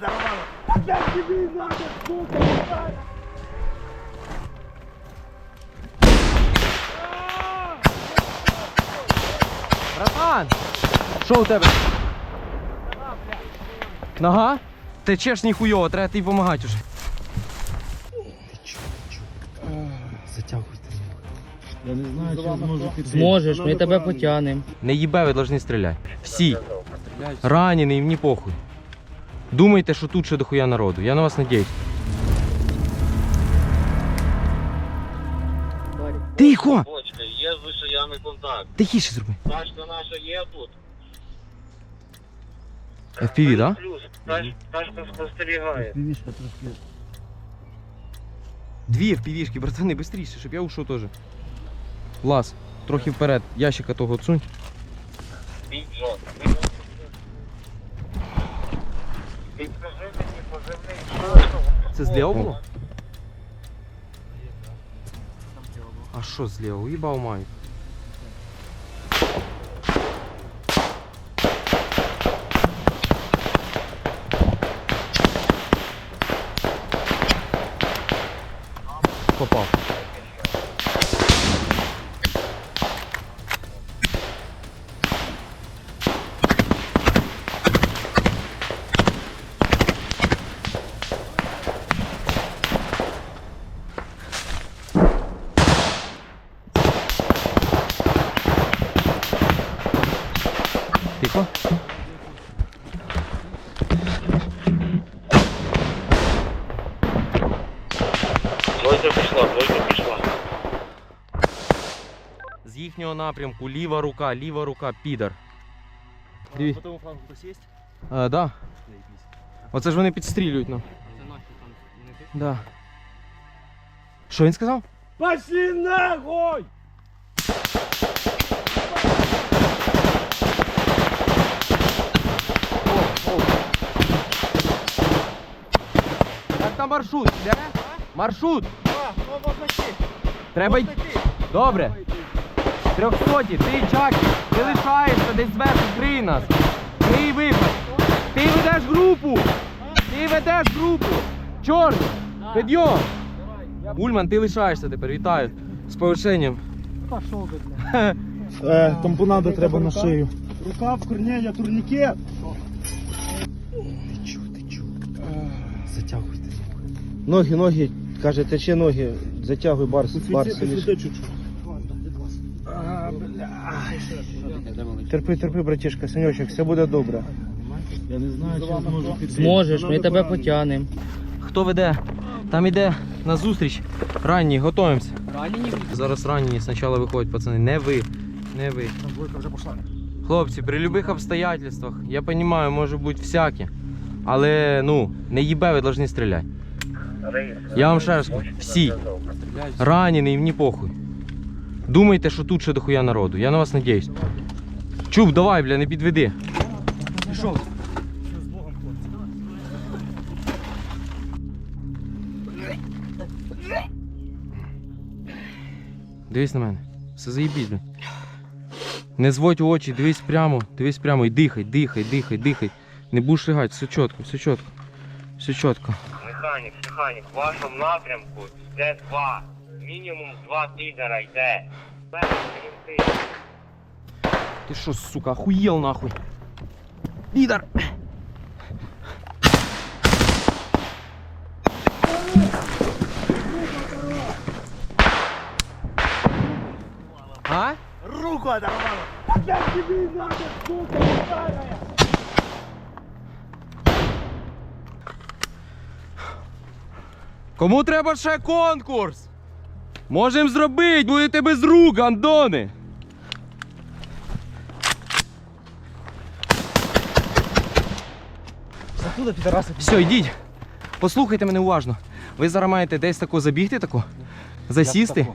давай. Опять тебе надо, сука. Братан! Що у тебе? Нога? Течеш ніхуйово, треба тобі допомагати вже. Затягуйте. Я не знаю, чи зможу піти. Зможеш, ми тебе потягнемо. Не їбе, ви повинні стріляти. Всі. Ранений, мені похуй. Думайте, що тут ще дохуя народу. Я на вас надіюсь. Тихо! Бочка, є з вишаями контакт. Тихіше зроби. Тачка наша є тут. FPV, да? Плюс, тач- тачка спостерігає. Півішка трошки. Дві впівішки, братани, швидше, щоб я ушов теж. Лаз, трохи вперед, ящика того цунь. Бій Джон. Підкажи мені позивний Це зліва було? А що зліва? Уїбав маю. Попав. Тихо. Двойка пішла, двойка пішла. З їхнього напрямку ліва рука, ліва рука, підар. Диві. По тому флангу хтось є? А, да. Оце ж вони підстрілюють нам. Да. Що він сказав? Пошли нахуй! Як там маршрут? Де? Маршрут! Треба йти. Добре. Трьохсоті, ти Джакі, ти лишаєшся десь зверху, крий нас. Крий виход. Ти ведеш групу. Ти ведеш групу. Чорний. Підйом. Ульман, ти лишаєшся тепер, вітаю. З повишенням. Е, тампонада треба на шию. Рука в корнея, турникет. Затягуйте. Ноги, ноги, каже, тече ноги, затягуй барс, барс. Чуть-чуть. Терпи, терпи, братішка, синьочок, все буде добре. Я не знаю, чи зможу піти. Зможеш, ми тебе потягнемо. Хто веде? Там іде на зустріч. Ранні, готуємося. Ранені? Зараз ранні спочатку виходять, пацани. Не ви. Не ви. Хлопці, при будь-яких обстоятельствах, я розумію, може бути всяке. Але ну, не їбе, ви повинні стріляти. Я вам ще раз кажу, всі. Ранений, мені похуй. Думайте, що тут ще дохуя народу. Я на вас надіюсь. Чуб, давай, бля, не підведи. Пішов. Дивись на мене. Все заїбіть, блін. Не зводь очі, дивись прямо, дивись прямо і дихай, дихай, дихай, дихай. Не будеш ригати, все чітко, все чітко. Все чітко. Механік, механік, в вашому напрямку йде два. Мінімум два підера йде. Без стрільти. Ти що, сука, охуєл нахуй? Підар! А? Руку давай. Опять тебе надо, сука, давай. Кому треба ще конкурс? Можем зробити, будете без рук, гандони. Закуда підараси. Все, йдіть. Послухайте мене уважно. Ви зараз маєте десь тако забігти, тако, засісти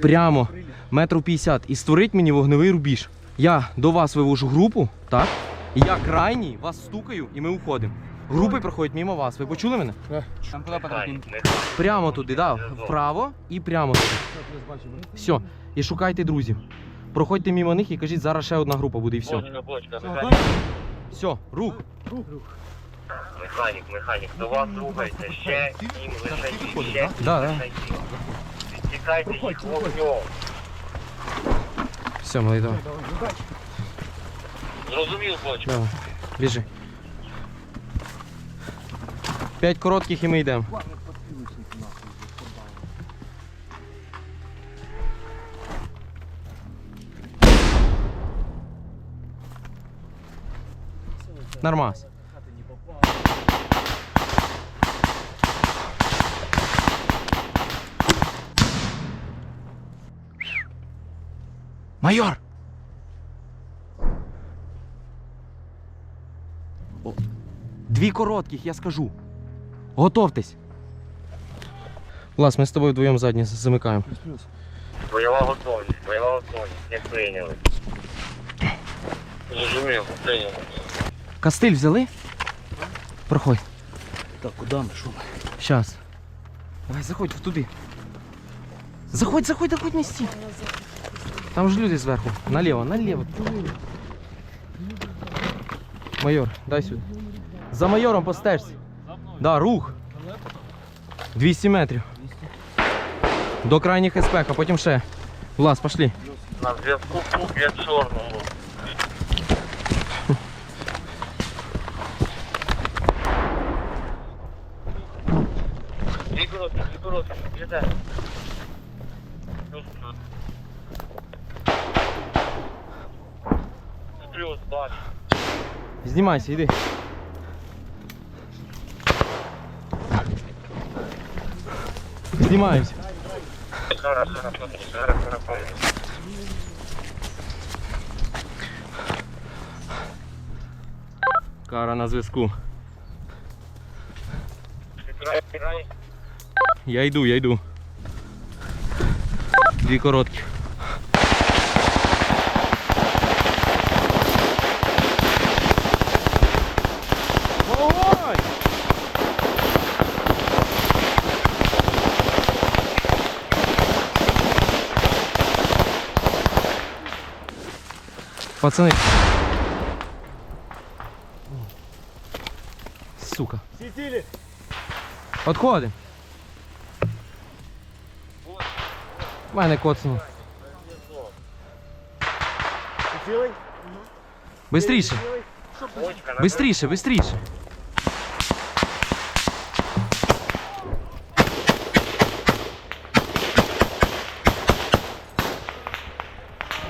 прямо метрів 50 і створити мені вогневий рубіж. Я до вас вивожу групу, так? І я крайній вас стукаю і ми уходимо. Групи проходять мимо вас. Ви почули мене? Механік. Прямо туди, да, вправо і прямо туди. Все. І шукайте друзів. Проходьте мимо них і кажіть, зараз ще одна група буде і все. Все, рух. Механік, механік, до вас рухається ще сім лише ще Да, да. лише. Відтікайте їх вогнем. Все, малий, давай. Зрозумів, хлопчик? Давай. Біжи. П'ять коротких і ми йдемо. Нормас. Майор! Дві коротких, я скажу. Готовтесь. Влас, ми з тобою вдвоєм задні замикаємо. Бойова готовність, бойова готовність, як прийняли. Зрозумів, прийняли. Кастиль взяли? Проходь. Так, куди ми? Що ми? Щас. Давай, заходь туди. Заходь, заходь, заходь, не стій. Там ж люди зверху. Наліво, наліво. Майор, дай сюди. За майором постежся. Да, рух. 200 метрів. До крайніх СП, а потім ще. Влас, пошли. На зв'язку куб як чорному. Дві короткі, дві короткі, біжите. Плюс, плюс. Плюс, бач. Знімайся, йди. Зараз. Кара на зв'язку. Я йду, я йду. Дві короткі. Пацани. Сука. Всі цілі. Отходим. У мене коцнуло. Ти цілий? Бистріше, Бочка, на бистріше, бистріше.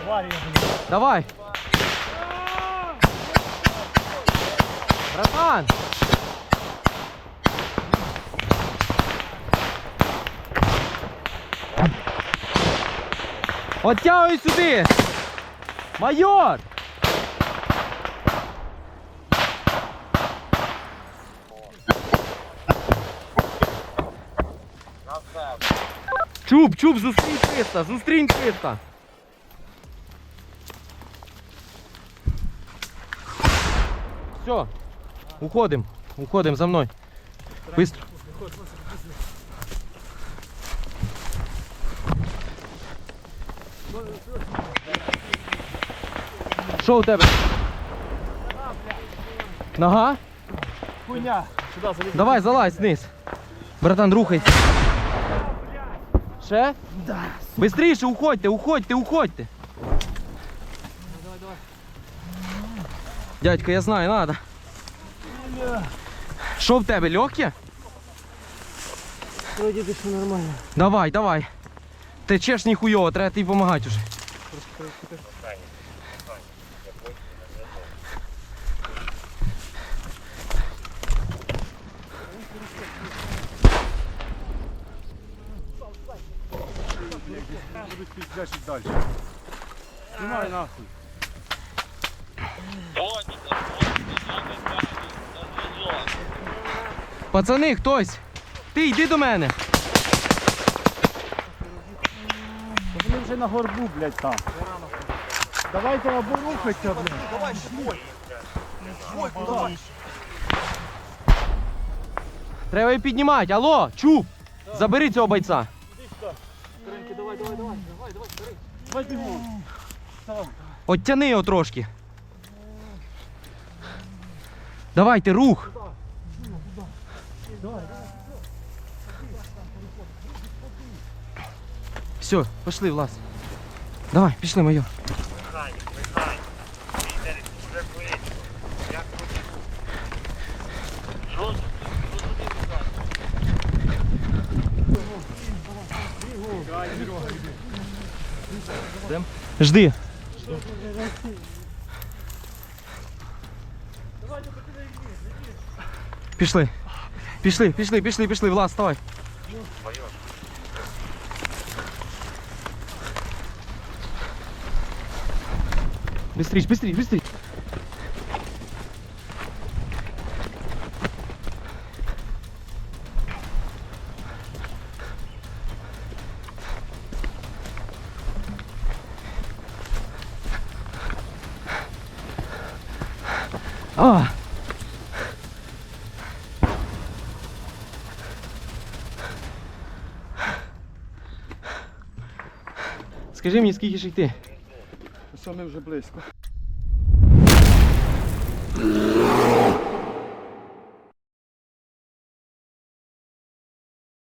Аварія. Давай. Братан. Оттягуй сюди. Майор. Чуб, чуб, зустрінь 300, зустрінь 300. Все, уходим, уходим за мной. Быстро. Що у тебе? Нога? Хуйня. Давай, залазь вниз. Братан, рухайся. Ще? Да. Быстріше уходьте, уходьте, уходьте. Дядька, я знаю, надо. Що в тебе, легке? Вроді ти що нормально. Давай, давай. Течеш ніхуйово, треба тобі допомагати уже. Знімай нахуй. Пацани, хтось. Ти йди до мене. Вони вже на горбу, блядь, там. Давайте або рухайся, блядь. Давай, Треба її піднімати. Алло, чуб. Забери цього бойця. Давай, давай, давай, давай, давай, бери. Давай бігом. Оттяни його трошки. Давайте, рух. Все, пішли, Влас. Давай, пішли, майор. Жди. Пішли. Пішли, пішли, пішли, пішли, Влас, вставай. Майор. Быстрей, быстрей, быстрей. А! Скажи мені, скільки ж йти? Ми вже близько.